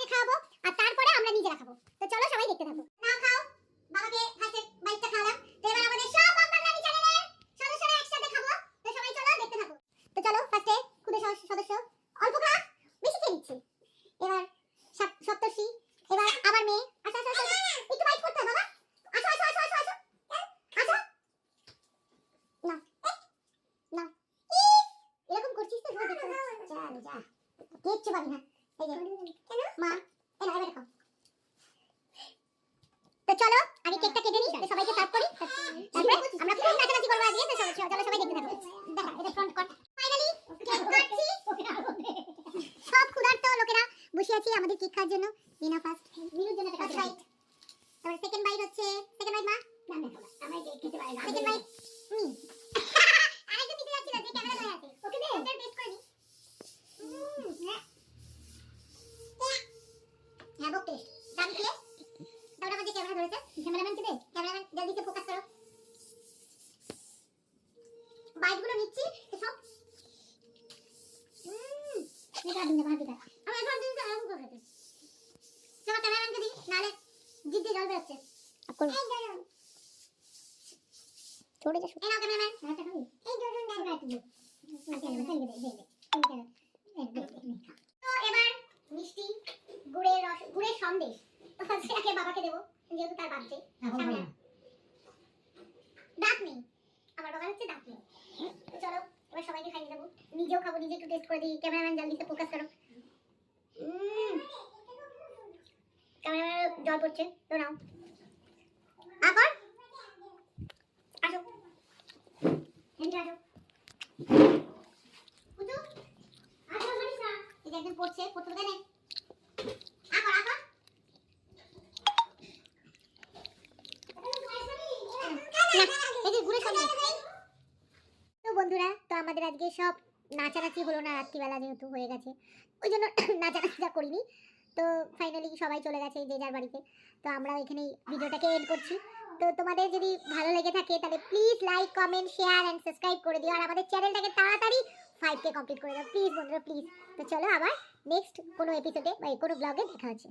বাবাকে খাওয়াবো আর তারপরে আমরা নিজেরা খাব। তো চলো সবাই দেখতে থাকো। না খাও বাবাকে ফার্স্টে বাইকটা খাওয়ালাম। তো এবার আমাদের সব বাংলাদেশি চ্যানেলের সদস্যরা একসাথে খাব। তো সবাই চলো দেখতে থাকো। তো চলো ফার্স্টে খুদে সদস্য অল্প খা বেশি খেয়ে নিচ্ছি। এবার সপ্তর্ষি এবার আবার মেয়ে। আসো আসো, আসো একটু বাইক করতে বাবা। আসো আসো আসো আসো আসো। আসো। না। না। এরকম করছিস তো যা যা। কিচ্ছু পাবি না। এই মা এ এবার খাও তো চলো, আগে কেকটা কেটে নিই সবাইকে সার্ভ করি। তারপরে আমরা খুব নাচানাচি করব আজকে, তো চলো চলো সবাই দেখতে থাকো। দেখা এটা ফ্রন্ট কর ফাইনালি কেক কাটছি। সব ক্ষুধার্ত লোকেরা বসে আছি আমাদের কেক খাওয়ার জন্য। বিনা ফার্স্ট মিনুর জন্য রাইট তারপরে সেকেন্ড বাইট হচ্ছে সেকেন্ড বাইট মা না না আমার কেক খেতে পারে না সেকেন্ড বাইট মি আরেকটু দিতে যাচ্ছিল যে ক্যামেরা ধরে আছে ওকে দে ওটা টেস্ট করে নি হ্যাঁ বক টেস্ট দাম খেলে তারপরে ক্যামেরা ধরেছে ক্যামেরাম্যানকে দে ক্যামেরাম্যান জলদি সে ফোকাস করো। বাইটগুলো নিচ্ছি সব হুম এটা দিন ভাত দিটা আমি এখন দিন তো আরাম করে খেতে চলো ক্যামেরাম্যানকে দিই নালে জিভ জল বেরোচ্ছে। ছোড়ে যা এই নাও ক্যামেরাম্যান হাতটা খাবি? এই দুটো দাও কাটি দে দে দে দে দে তো এবার মিষ্টি গুড়ের রস গুড়ের সন্দেশ। বাবাকে দেবো। যেহেতু তার বার্থডে সামনে দাঁত নেই। আমার বাবার হচ্ছে দাঁত নেই। তো চলো এবার সবাইকে খাইয়ে দেবো। নিজেও খাব নিজে একটু টেস্ট করে দিই ক্যামেরাম্যান জলদি সে ফোকাস করো। ক্যামেরাম্যান জল পড়ছে। তো নাও। আবার আসো। আসো। পড়ছে পড়তে দেনে আবার আবার এই যে ঘুরে সামনে তো বন্ধুরা তো আমাদের আজকে সব নাচানাচি হলো না রাত্রিবেলা যেহেতু হয়ে গেছে। ওই জন্য নাচানাচিটা করিনি। তো ফাইনালি সবাই চলে গেছে যে যার বাড়িতে। তো আমরা এখানেই ভিডিওটাকে এন্ড করছি। তো তোমাদের যদি ভালো লেগে থাকে তাহলে please like comment share and subscribe করে দিও। আর আমাদের চ্যানেলটাকে তাড়াতাড়ি ফাইভ কে কমপ্লিট করে দাও। প্লিজ বন্ধুরা প্লিজ তো চলো আবার নেক্সট কোনো এপিসোডে বা কোনো ব্লগে দেখা হচ্ছে।